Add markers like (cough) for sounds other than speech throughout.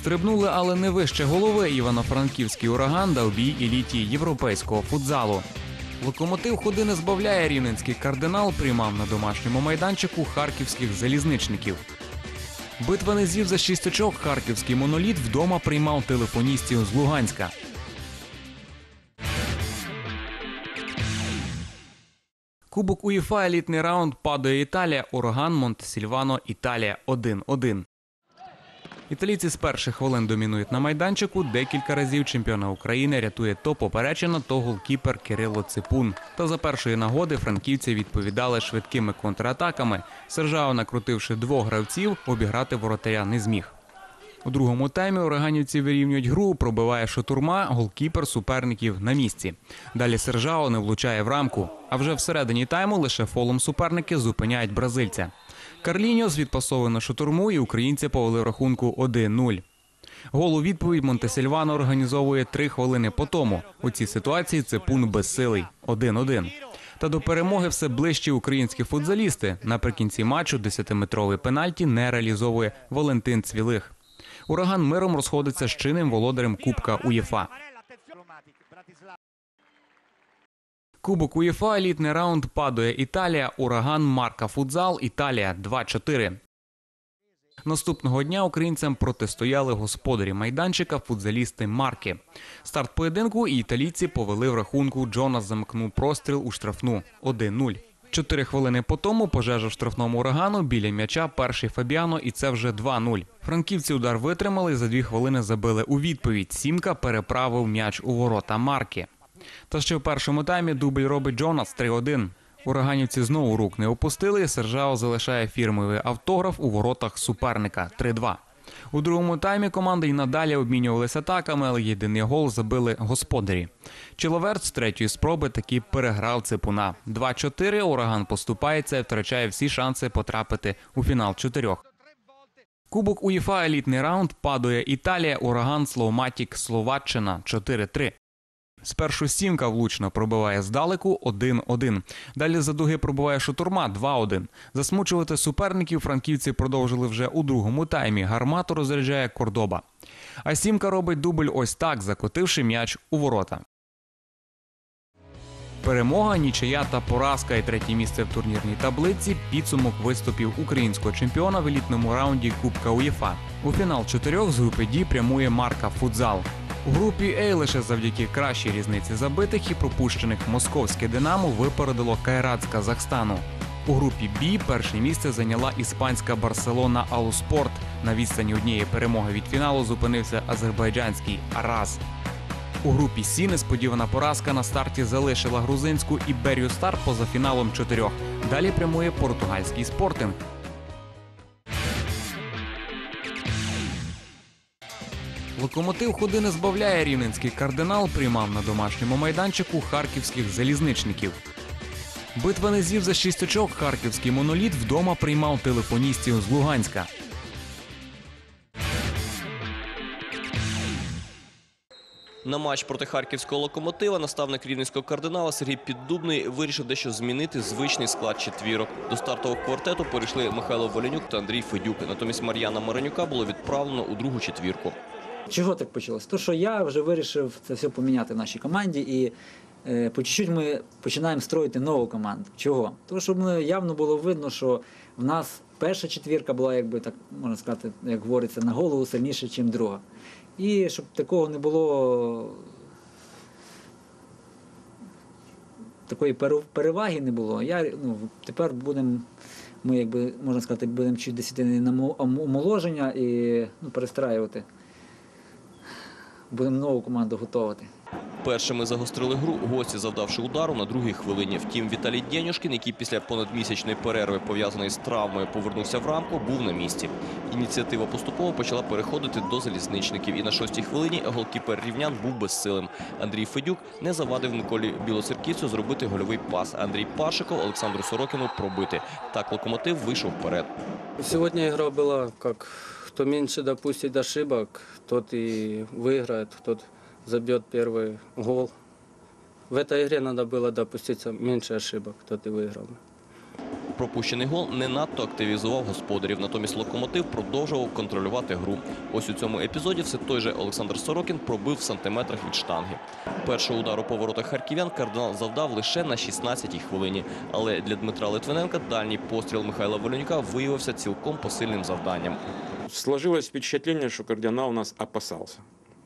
Стрибнули, але не вище голови. Івано-Франківський ураган дав бій еліті європейського футзалу. Локомотив ходи не збавляє рівненський кардинал. Приймав на домашньому майданчику харківських залізничників. Битва низів за шість очок. Харківський моноліт вдома приймав телефоністів з Луганська. Кубок УЄФА елітний раунд падає Італія, ураган Монтесільвано, Італія 1-1. Італійці з перших хвилин домінують на майданчику. Декілька разів чемпіона України рятує то поперечина, то голкіпер Кирило Ципун. Та за першої нагоди франківці відповідали швидкими контратаками. Сержао, накрутивши двох гравців, обіграти воротаря не зміг. У другому таймі ураганівці вирівнюють гру, пробиває шатурма, голкіпер суперників на місці. Далі Сержао не влучає в рамку. А вже всередині тайму лише фолом суперники зупиняють бразильця. Карліньос відпасовує на шатурму і українці повели в рахунку 1-0. Гол у відповідь Монтесільвано організовує три хвилини по тому. У цій ситуації Ципун безсилий 1-1. Та до перемоги все ближчі українські футзалісти. Наприкінці матчу 10-метровий пенальті не реалізовує Валентин Цвілих. Ураган миром розходиться з чинним володарем Кубка УЄФА. Кубок УЄФА елітний раунд падає Італія. Ураган Марка Футзал. Італія 2-4. Наступного дня українцям протистояли господарі майданчика футзалісти Марки. Старт поєдинку і італійці повели в рахунку. Джонас замкнув простріл у штрафну 1-0. Чотири хвилини по тому пожежа в штрафному урагану біля м'яча перший Фабіано, і це вже 2-0. Франківці удар витримали за дві хвилини забили у відповідь. Сімка переправив м'яч у ворота Марки. Та ще в першому таймі дубль робить Джонас 3-1. Ураганівці знову рук не опустили. Сержао залишає фірмовий автограф у воротах суперника 3-2. У другому таймі команди й надалі обмінювалися атаками, але єдиний гол забили господарі. Чиловерт з третьої спроби таки переграв ципуна. 2-4 ураган поступається і втрачає всі шанси потрапити у фінал чотирьох. Кубок УЄФА елітний раунд падає Італія, ураган Словматік, Словаччина 4-3. Спершу сімка влучно пробиває здалеку 1-1. Далі за дуги пробиває шутурма 2-1. Засмучувати суперників франківці продовжили вже у другому таймі. Гармату розряджає Кордоба. А сімка робить дубль ось так, закотивши м'яч у ворота. Перемога, нічия та поразка і третє місце в турнірній таблиці підсумок виступів українського чемпіона в елітному раунді Кубка УЄФА. У фінал чотирьох з групи Ді прямує марка Футзал. У групі А лише завдяки кращій різниці забитих і пропущених московське Динамо випередило Кайрат з Казахстану. У групі Б перше місце зайняла іспанська Барселона Алуспорт. На відстані однієї перемоги від фіналу зупинився азербайджанський Араз. У групі Сі несподівана поразка на старті залишила грузинську Іберію Стар поза фіналом чотирьох. Далі прямує португальський спортинг. Локомотив ходи не збавляє рівненський кардинал. Приймав на домашньому майданчику харківських залізничників. Битва низів за шість очок. Харківський моноліт вдома приймав телефоністів з Луганська. На матч проти харківського локомотива наставник рівненського кардинала Сергій Піддубний вирішив дещо змінити звичний склад четвірок. До стартового квартету перейшли Михайло Волянюк та Андрій Федюк. Натомість Мар'яна Маранюка було відправлено у другу четвірку. Чого так почалось? То, що я вже вирішив це все поміняти в нашій команді, і е, по чуть-чуть ми починаємо строїти нову команду. Чого? Тому що ми, явно було видно, що в нас перша четвірка була, якби так можна сказати, як говориться, на голову сильніше, ніж друга. І щоб такого не було. Такої переваги не було. Я, ну, тепер будемо, ми, якби, можна сказати, будемо чуть десятини на омоложення і ну, перестраювати. Будемо нову команду готувати. Першими загострили гру гості, завдавши удару на другій хвилині. Втім, Віталій Дєнюшкін, який після понадмісячної перерви, пов'язаної з травмою, повернувся в рамку, був на місці. Ініціатива поступово почала переходити до залізничників. І на шостій хвилині голкіпер рівнян був безсилим. Андрій Федюк не завадив Миколі Білоцерківцю зробити гольовий пас. Андрій Паршиков Олександру Сорокіну пробити. Так локомотив вийшов вперед. Сегодня игра была как кто меньше допустит ошибок, тот и выиграет, тот забьет первый гол. В этой игре надо было допустить меньше ошибок, тот и выиграл. Пропущений гол не надто активізував господарів. Натомість локомотив продовжував контролювати гру. Ось у цьому епізоді все той же Олександр Сорокін пробив в сантиметрах від штанги. Першого удару по воротах харків'ян кардинал завдав лише на 16-й хвилині. Але для Дмитра Литвиненка дальній постріл Михайла Воленюка виявився цілком посильним завданням. Сложилось впечатление, что кардинал нас опасался.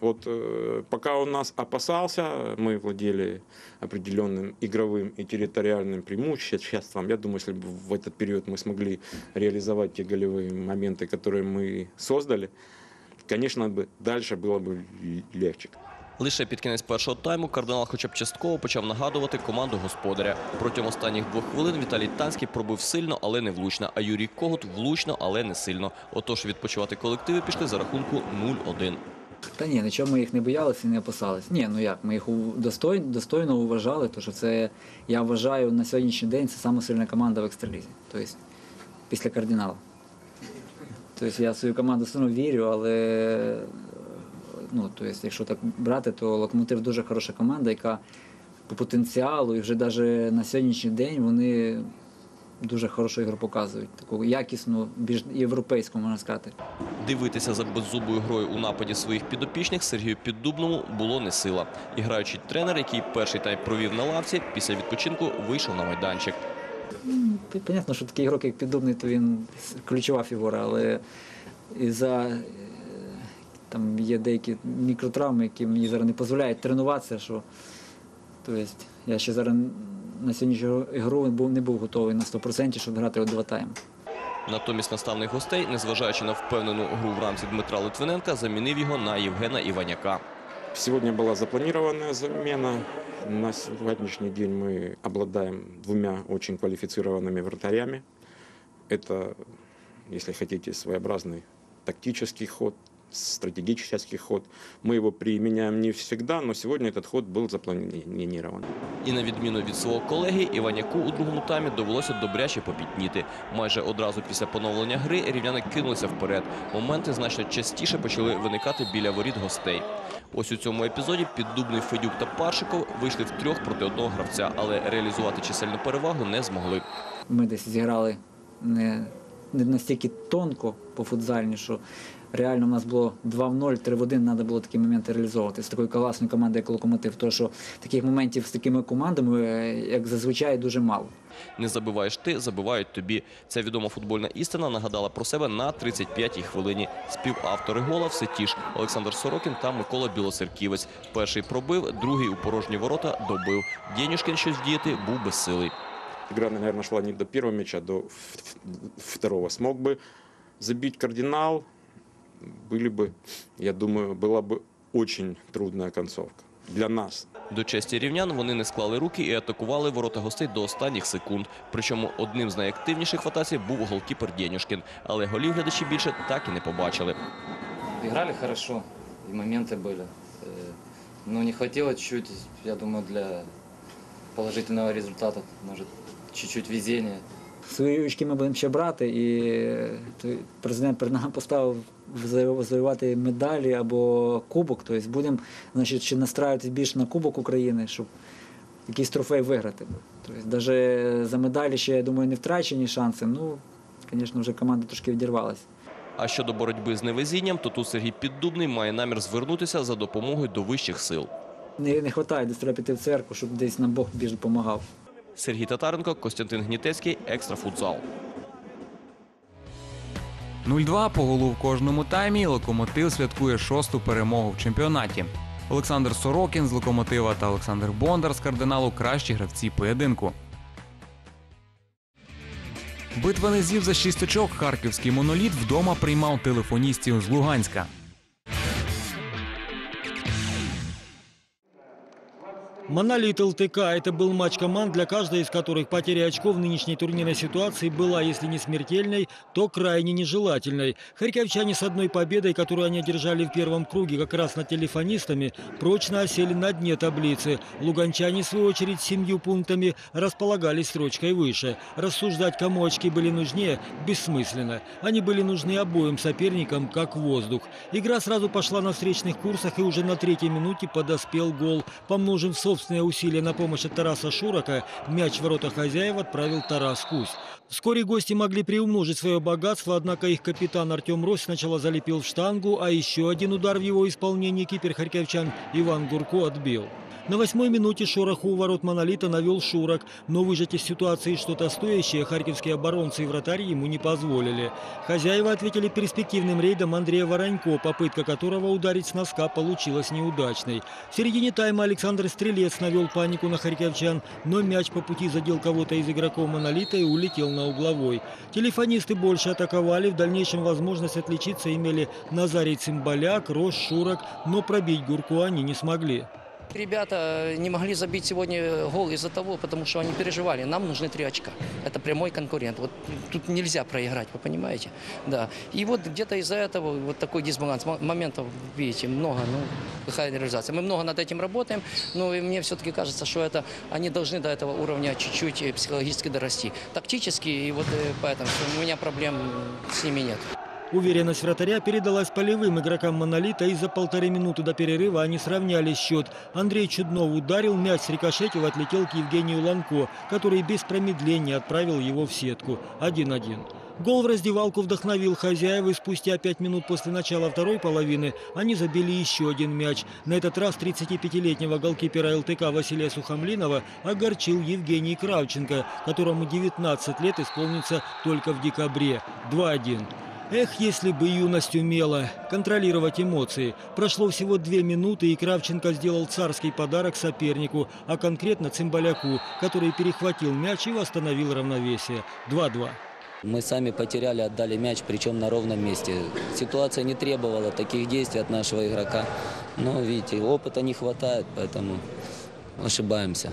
Вот э, пока он нас опасался, мы владели определенным игровым и территориальным преимуществом. Я думаю, если бы в этот период мы смогли реализовать те голевые моменты, которые мы создали, конечно, бы дальше было бы легче. Лише під кінець першого тайму кардинал хоча б частково почав нагадувати команду господаря. Протягом останніх двох хвилин Віталій Танський пробив сильно, але не влучно, а Юрій Когут влучно, але не сильно. Отож відпочивати колективи пішли за рахунку 0-1. Та ні, нічого ми їх не боялися і не опасались. Ні, ну як, ми їх достойно, уважали, тому що це, я вважаю, на сьогоднішній день це саме сильна команда в екстралізі. Тобто, після кардинала. Тобто я в свою команду одно вірю, але ну, тобто, якщо так брати, то локомотив дуже хороша команда, яка по потенціалу і вже навіть на сьогоднішній день вони дуже хорошу ігру показують. Таку якісну, більш європейську, можна сказати. Дивитися за беззубою грою у нападі своїх підопічних Сергію Піддубному було не сила. І граючий тренер, який перший тайм провів на лавці, після відпочинку вийшов на майданчик. П- Понятно, що такий ігрок, як піддубний, то він ключова фігура, але і за там є деякі мікротравми, які мені зараз не дозволяють тренуватися. Що, тобто, я ще зараз на сьогоднішню ігру був, не був готовий на 100%, щоб грати у два тайми. Натомість наставник гостей, незважаючи на впевнену гру в рамці Дмитра Литвиненка, замінив його на Євгена Іваняка. Сегодня была запланированная замена. На сегодняшний день мы обладаем двумя очень квалифицированными вратарями. Это, если хотите, своеобразный тактический ход, стратегический ход. Мы его применяем не всегда, но сегодня этот ход был запланирован. І на відміну від свого колеги, Іваняку у другому таймі довелося добряче попітніти. Майже одразу після поновлення гри рівняни кинулися вперед. Моменти значно частіше почали виникати біля воріт гостей. Ось у цьому епізоді піддубний Федюк та Паршиков вийшли втрьох проти одного гравця, але реалізувати чисельну перевагу не змогли. Ми десь зіграли не, не настільки тонко по футзальні, що реально в нас було 2 в 0, 3 в 1, треба було такі моменти реалізовувати з такою класною командою, як локомотив. Тому що таких моментів з такими командами, е, як зазвичай, дуже мало. Не забиваєш ти, забивають тобі. Ця відома футбольна істина нагадала про себе на 35-й хвилині. Співавтори гола все ті ж Олександр Сорокін та Микола Білоцерківець. Перший пробив, другий у порожні ворота добив. Дєнюшкін щось вдіяти був безсилий. Игра, наверное, шла не до первого мяча, а до второго. Смог бы забить кардинал, были бы, я думаю, была бы очень трудная концовка для нас. До честі рівнян вони не склали руки і атакували ворота гостей до останніх секунд. Причому одним з найактивніших в атаці був голкіпер Дєнюшкін. Але голів глядачі більше так і не побачили. Играли хорошо, и моменты были. Э, Но не хватило чуть-чуть, я думаю, для положительного результата. Может, чуть-чуть везения. Свої очки ми будемо ще брати, і е, президент перед нами поставив заво- завоювати медалі або кубок. Тобто будемо значить, ще настраюватися більше на Кубок України, щоб якийсь трофей виграти. Тобто, навіть за медалі ще, я думаю, не втрачені шанси. Ну, звісно, вже команда трошки відірвалася. А щодо боротьби з невезінням, то тут Сергій Піддубний має намір звернутися за допомогою до вищих сил. Не, не вистачає, десь треба піти в церкву, щоб десь нам Бог більш допомагав. Сергій Татаренко, Костянтин Гнітецький, Екстра футзал. 0-2 по голу в кожному таймі. Локомотив святкує шосту перемогу в чемпіонаті. Олександр Сорокін з локомотива та Олександр Бондар з кардиналу кращі гравці поєдинку. Битва низів за шість очок. Харківський моноліт вдома приймав телефоністів з Луганська. Монолит ЛТК – это был матч команд, для каждой из которых потеря очков в нынешней турнирной ситуации была, если не смертельной, то крайне нежелательной. Харьковчане с одной победой, которую они одержали в первом круге как раз над телефонистами, прочно осели на дне таблицы. Луганчане, в свою очередь, семью пунктами располагались строчкой выше. Рассуждать, кому очки были нужнее, бессмысленно. Они были нужны обоим соперникам, как воздух. Игра сразу пошла на встречных курсах, и уже на третьей минуте подоспел гол, помножен в собственном собственное усилие на помощь от Тараса Шурака, мяч в ворота хозяев отправил Тарас Кусь. Вскоре гости могли приумножить свое богатство, однако их капитан Артем Рось сначала залепил в штангу, а еще один удар в его исполнении кипер харьковчан Иван Гурко отбил. На восьмой минуте шороху у ворот «Монолита» навел Шурак, но выжать из ситуации что-то стоящее харьковские оборонцы и вратарь ему не позволили. Хозяева ответили перспективным рейдом Андрея Воронько, попытка которого ударить с носка получилась неудачной. В середине тайма Александр Стрелец навел панику на харьковчан, но мяч по пути задел кого-то из игроков «Монолита» и улетел на угловой. Телефонисты больше атаковали, в дальнейшем возможность отличиться имели Назарий Цимбаляк, Рош, Шурак, но пробить Гурку они не смогли. Ребята не могли забить сегодня гол из-за того, потому что они переживали. Нам нужны три очка. Это прямой конкурент. Вот тут нельзя проиграть, вы понимаете? Да. И вот где-то из-за этого вот такой дисбаланс. М- Моментов, видите, много. Ну, какая реализация. Мы много над этим работаем, но и мне все-таки кажется, что это они должны до этого уровня чуть-чуть э, психологически дорасти. Тактически, и вот э, поэтому у меня проблем с ними нет. Уверенность вратаря передалась полевым игрокам «Монолита», и за полторы минуты до перерыва они сравняли счет. Андрей Чуднов ударил, мяч с рикошетив отлетел к Евгению Ланко, который без промедления отправил его в сетку. 1-1. Гол в раздевалку вдохновил хозяев, и спустя пять минут после начала второй половины они забили еще один мяч. На этот раз 35-летнего голкипера ЛТК Василия Сухомлинова огорчил Евгений Кравченко, которому 19 лет исполнится только в декабре. 2-1. Эх, если бы юность умела контролировать эмоции. Прошло всего две минуты, и Кравченко сделал царский подарок сопернику, а конкретно Цимбаляку, который перехватил мяч и восстановил равновесие. 2-2. Мы сами потеряли, отдали мяч, причем на ровном месте. Ситуация не требовала таких действий от нашего игрока. Но, видите, опыта не хватает, поэтому ошибаемся.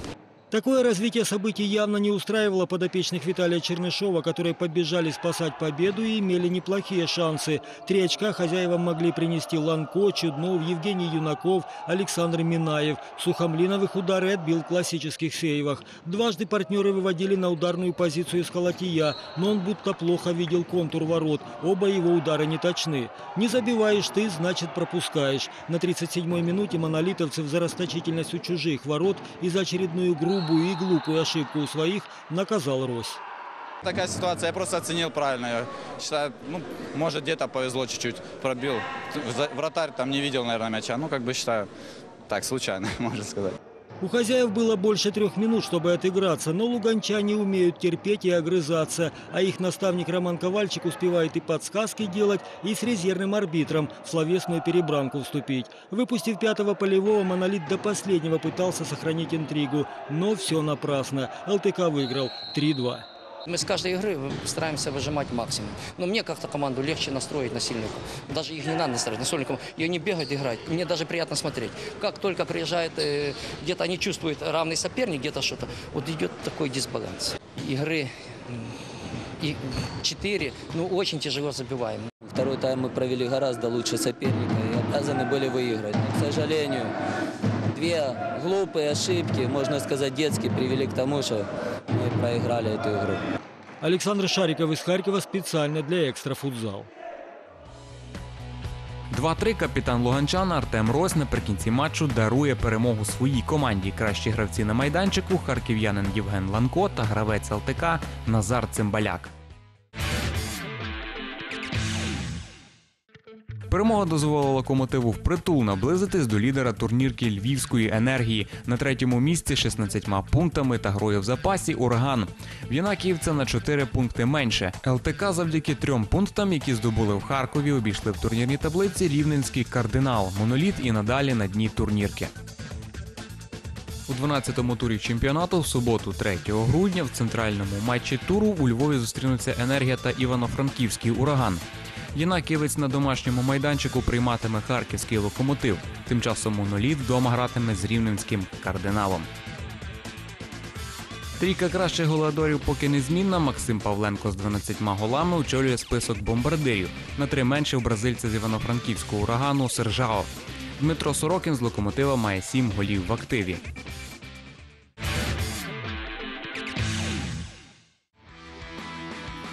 Такое развитие событий явно не устраивало подопечных Виталия Чернышова, которые побежали спасать победу и имели неплохие шансы. Три очка хозяевам могли принести Ланко, Чуднов, Евгений Юнаков, Александр Минаев. Сухомлиновых удары отбил в классических сейвах. Дважды партнеры выводили на ударную позицию из Халатия, но он будто плохо видел контур ворот. Оба его удара не точны. Не забиваешь ты, значит пропускаешь. На 37-й минуте монолитовцев за расточительность у чужих ворот и за очередную грубую и глупую ошибку у своих наказал Рось. Такая ситуация, я просто оценил правильно. Я считаю, ну, может, где-то повезло чуть-чуть, пробил. Вратарь там не видел, наверное, мяча. Ну, как бы считаю, так, случайно, (laughs) можно сказать. У хозяев было больше трех минут, чтобы отыграться, но луганчане умеют терпеть и огрызаться, а их наставник Роман Ковальчик успевает и подсказки делать, и с резервным арбитром в словесную перебранку вступить. Выпустив пятого полевого, «Монолит» до последнего пытался сохранить интригу, но все напрасно. ЛТК выиграл 3-2. Мы с каждой игры стараемся выжимать максимум. Но мне как-то команду легче настроить на сильников. Даже их не надо настроить на сильников. И они бегают, играют. Мне даже приятно смотреть. Как только приезжает, э, где-то они чувствуют равный соперник, где-то что-то. Вот идет такой дисбаланс. Игры и 4, ну, очень тяжело забиваем. Второй тайм мы провели гораздо лучше соперника и обязаны были выиграть. Но, к сожалению, две глупые ошибки, можно сказать, детские, привели к тому, что мы проиграли эту игру. Александр Шариков из Харькова специально для «Экстрафутзал». 2-3 капітан Луганчан Артем Рось наприкінці матчу дарує перемогу своїй команді. Кращі гравці на майданчику харків'янин Євген Ланко та гравець ЛТК Назар Цимбаляк. Перемога дозволила локомотиву впритул наблизитись до лідера турнірки Львівської енергії на третьому місці 16 пунктами та грою в запасі ураган. В Янакіївця на 4 пункти менше. ЛТК завдяки трьом пунктам, які здобули в Харкові, обійшли в турнірній таблиці Рівненський кардинал, моноліт і надалі на дні турнірки. У 12-му турі чемпіонату в суботу, 3 грудня, в центральному матчі туру у Львові зустрінуться енергія та Івано-Франківський ураган. Янаківець на домашньому майданчику прийматиме харківський локомотив. Тим часом моноліт вдома гратиме з рівненським кардиналом. Трійка кращих голадорів поки незмінна. Максим Павленко з 12 голами очолює список бомбардирів. На три менше у бразильця з Івано-Франківського урагану Сержао. Дмитро Сорокін з локомотива має 7 голів в активі.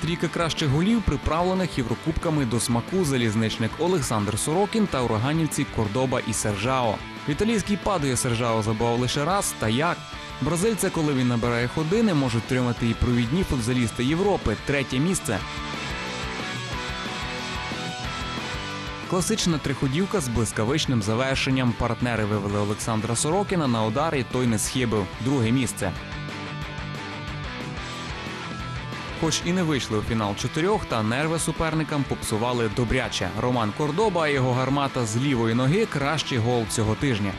Трійка кращих голів, приправлених єврокубками до смаку залізничник Олександр Сорокін та ураганівці Кордоба і Сержао. В італійській падує Сержао забував лише раз та як. Бразильця, коли він набирає ходини, можуть тримати і провідні футзалісти Європи. Третє місце. Класична триходівка з блискавичним завершенням. Партнери вивели Олександра Сорокіна на удар, і той не схибив. Друге місце. Хоч і не вийшли у фінал чотирьох, та нерви суперникам попсували добряче. Роман Кордоба і його гармата з лівої ноги кращий гол цього тижня.